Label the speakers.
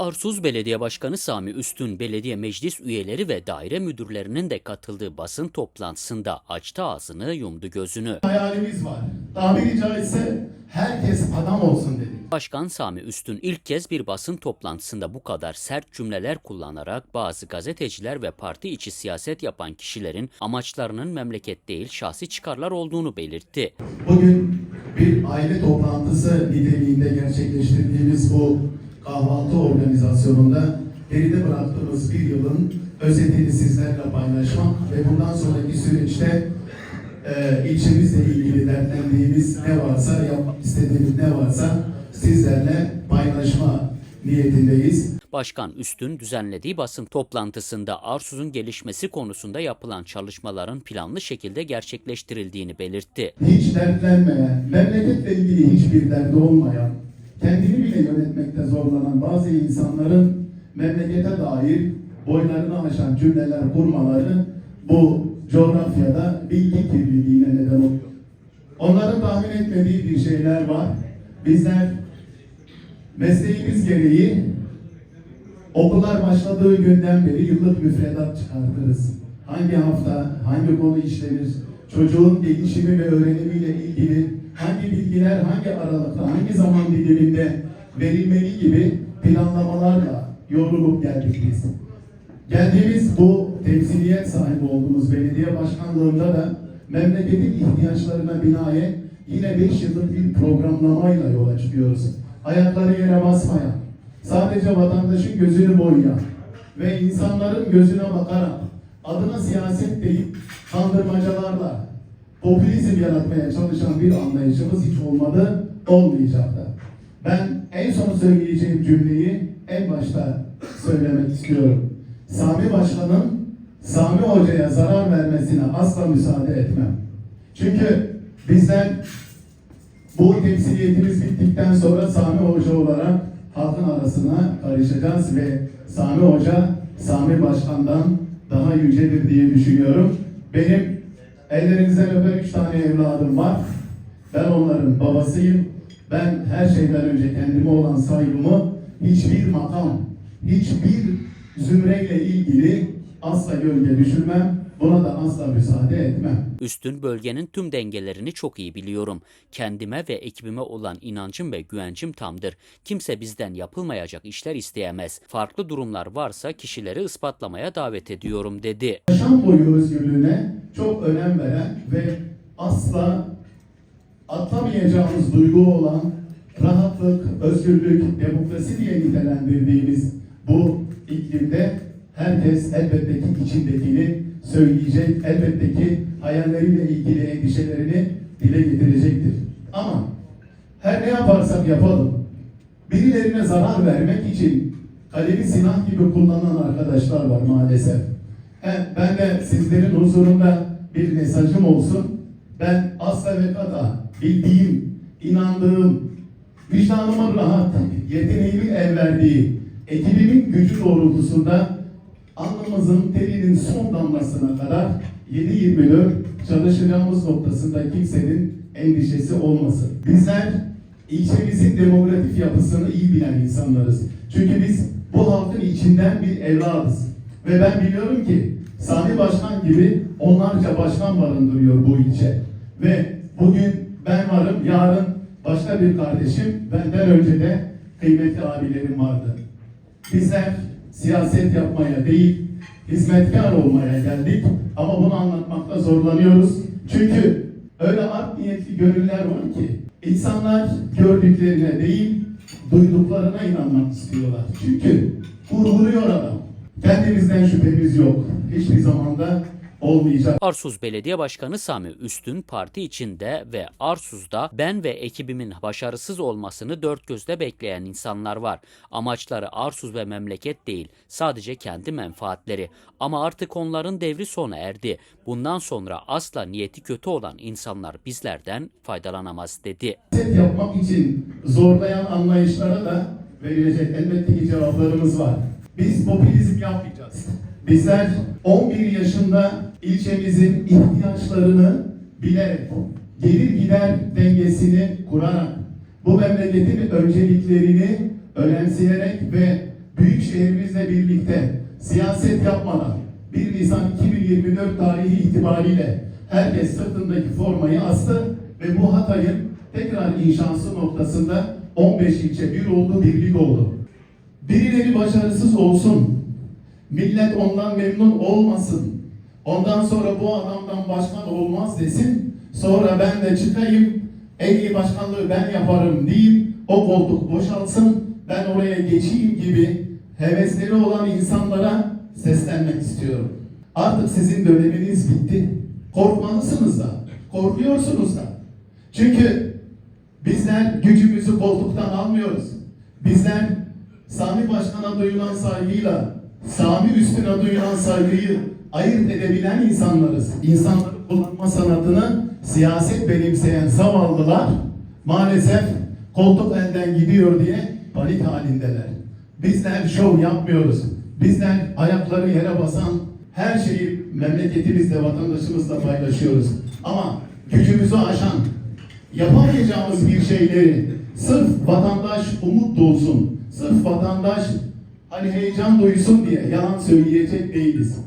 Speaker 1: Arsuz Belediye Başkanı Sami Üstün, belediye meclis üyeleri ve daire müdürlerinin de katıldığı basın toplantısında açtı ağzını, yumdu gözünü.
Speaker 2: hayalimiz var. Tabiri caizse herkes adam olsun dedik.
Speaker 1: Başkan Sami Üstün ilk kez bir basın toplantısında bu kadar sert cümleler kullanarak bazı gazeteciler ve parti içi siyaset yapan kişilerin amaçlarının memleket değil şahsi çıkarlar olduğunu belirtti.
Speaker 2: Bugün bir aile toplantısı niteliğinde gerçekleştirdiğimiz bu kahvaltı organizasyonunda geride bıraktığımız bir yılın özetini sizlerle paylaşmak ve bundan sonraki süreçte e, ilçemizle ilgili dertlendiğimiz ne varsa, yapmak istediğimiz ne varsa sizlerle paylaşma niyetindeyiz.
Speaker 1: Başkan Üstün düzenlediği basın toplantısında Arsuz'un gelişmesi konusunda yapılan çalışmaların planlı şekilde gerçekleştirildiğini belirtti.
Speaker 2: hiç dertlenmeyen, memleketle ilgili hiçbir derdi olmayan, kendini bile yönetmekte zorlanan bazı insanların memlekete dair boylarını aşan cümleler kurmaları bu coğrafyada bilgi kirliliğine neden oluyor. Onların tahmin etmediği bir şeyler var. Bizler mesleğimiz gereği okullar başladığı günden beri yıllık müfredat çıkartırız. Hangi hafta, hangi konu işlenir, çocuğun gelişimi ve öğrenimiyle ilgili bilgiler hangi aralıkta, hangi zaman diliminde verilmeli gibi planlamalarla yorulup geldik biz. Geldiğimiz bu temsiliyet sahibi olduğumuz belediye başkanlığında da memleketin ihtiyaçlarına binaen yine 5 yıllık bir programlamayla yola çıkıyoruz. Ayakları yere basmayan, sadece vatandaşın gözünü boyayan ve insanların gözüne bakarak adına siyaset deyip kandırmacalarla popülizm yaratmaya çalışan bir anlayışımız hiç olmadı, olmayacak da. Ben en son söyleyeceğim cümleyi en başta söylemek istiyorum. Sami Başkan'ın Sami Hoca'ya zarar vermesine asla müsaade etmem. Çünkü bizden bu temsiliyetimiz bittikten sonra Sami Hoca olarak halkın arasına karışacağız ve Sami Hoca Sami Başkan'dan daha yücedir diye düşünüyorum. Benim ellerinizden öper üç tane evladım var. Ben onların babasıyım. Ben her şeyden önce kendime olan saygımı hiçbir makam, hiçbir zümreyle ilgili asla gölge düşürmem. Buna da asla müsaade etmem.
Speaker 1: Üstün bölgenin tüm dengelerini çok iyi biliyorum. Kendime ve ekibime olan inancım ve güvencim tamdır. Kimse bizden yapılmayacak işler isteyemez. Farklı durumlar varsa kişileri ispatlamaya davet ediyorum dedi.
Speaker 2: yaşam boyu özgürlüğüne çok önem veren ve asla atlamayacağımız duygu olan rahatlık, özgürlük, demokrasi diye nitelendirdiğimiz bu iklimde herkes elbette ki içindekini söyleyecek, elbette ki hayalleriyle ilgili endişelerini dile getirecektir. Ama her ne yaparsak yapalım, birilerine zarar vermek için kalemi silah gibi kullanan arkadaşlar var maalesef. He, ben de sizlerin huzurunda bir mesajım olsun. Ben asla ve kata bildiğim, inandığım, vicdanımın rahat, yeteneğimin el verdiği, ekibimin gücü doğrultusunda alnımızın terinin son damlasına kadar 7-24 çalışacağımız noktasında kimsenin endişesi olmasın. Bizler ilçemizin demografik yapısını iyi bilen insanlarız. Çünkü biz bu halkın içinden bir evladız. Ve ben biliyorum ki Sami Başkan gibi onlarca başkan barındırıyor bu ilçe. Ve bugün ben varım, yarın başka bir kardeşim, benden önce de kıymetli abilerim vardı. Bizler siyaset yapmaya değil, hizmetkar olmaya geldik ama bunu anlatmakta zorlanıyoruz. Çünkü öyle art niyetli gönüller var ki insanlar gördüklerine değil, duyduklarına inanmak istiyorlar. Çünkü vurguluyor adam. Kendimizden şüphemiz yok. Hiçbir zamanda olmayacak.
Speaker 1: Arsuz Belediye Başkanı Sami Üstün parti içinde ve Arsuz'da ben ve ekibimin başarısız olmasını dört gözle bekleyen insanlar var. Amaçları Arsuz ve memleket değil, sadece kendi menfaatleri. Ama artık onların devri sona erdi. Bundan sonra asla niyeti kötü olan insanlar bizlerden faydalanamaz dedi.
Speaker 2: siyaset yapmak için zorlayan anlayışlara da verilecek elbette ki cevaplarımız var. Biz popülizm yapmayacağız. Bizler 11 yaşında ilçemizin ihtiyaçlarını bilerek, gelir gider dengesini kurarak, bu memleketin önceliklerini önemseyerek ve büyük şehrimizle birlikte siyaset yapmadan 1 Nisan 2024 tarihi itibariyle herkes sırtındaki formayı astı ve bu Hatay'ın tekrar inşası noktasında 15 ilçe bir oldu, birlik oldu. Birileri başarısız olsun, millet ondan memnun olmasın, ondan sonra bu adamdan başkan olmaz desin, sonra ben de çıkayım, en iyi başkanlığı ben yaparım deyip o koltuk boşalsın, ben oraya geçeyim gibi hevesleri olan insanlara seslenmek istiyorum. Artık sizin döneminiz bitti. Korkmalısınız da, korkuyorsunuz da. Çünkü bizler gücümüzü koltuktan almıyoruz. Bizler Sami Başkan'a duyulan saygıyla Sami üstüne duyulan saygıyı ayırt edebilen insanlarız. İnsanları kullanma sanatını siyaset benimseyen zavallılar maalesef koltuk elden gidiyor diye panik halindeler. Bizler şov yapmıyoruz. Bizler ayakları yere basan her şeyi memleketimizle, vatandaşımızla paylaşıyoruz. Ama gücümüzü aşan, yapamayacağımız bir şeyleri sırf vatandaş umut duysun, sırf vatandaş hani heyecan duysun diye yalan söyleyecek değiliz.